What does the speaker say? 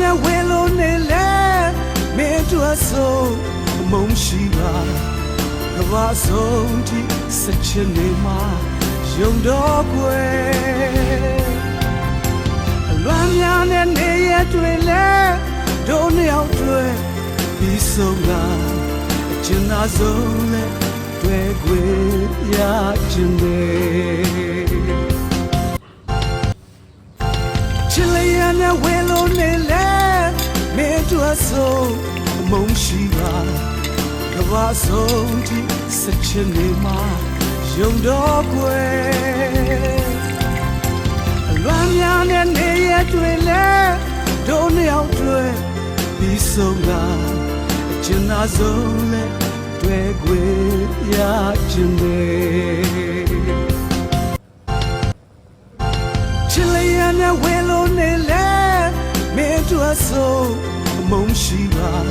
နဲ့ဝဲလို့နေလဲမင်းတို့ဆိုမုံရှိပါကဘာဆုံးထိစချင်နေမှာယုံတော့ကွယ်အလွမ်းများနဲ့နေရတွေ့လဲတို့နှစ်ယောက်တွေ့ပြီးဆုံးလာအကျဉ်းသာဆုံးလဲတွေ့ခွေရခြင်းနေချစ်လျက်နဲ့ဝဲလို့နေလဲမင်းတို့ ဆိုမုံရှိပါကဘာဆုံးထိစချင်နေမှာယုံတော့ကွယ်အလွမ်းများနဲ့နေရတွေ့လဲတို့နှစ်ယောက်တွေ့ပြီးဆုံးလာအကျဉ်းသာဆုံးလဲတွေ့ခွေရခြင်းနေချစ်လျက်နဲ့ဝဲလို့နေလဲမင်းတို့ဆို မုံရှိပါ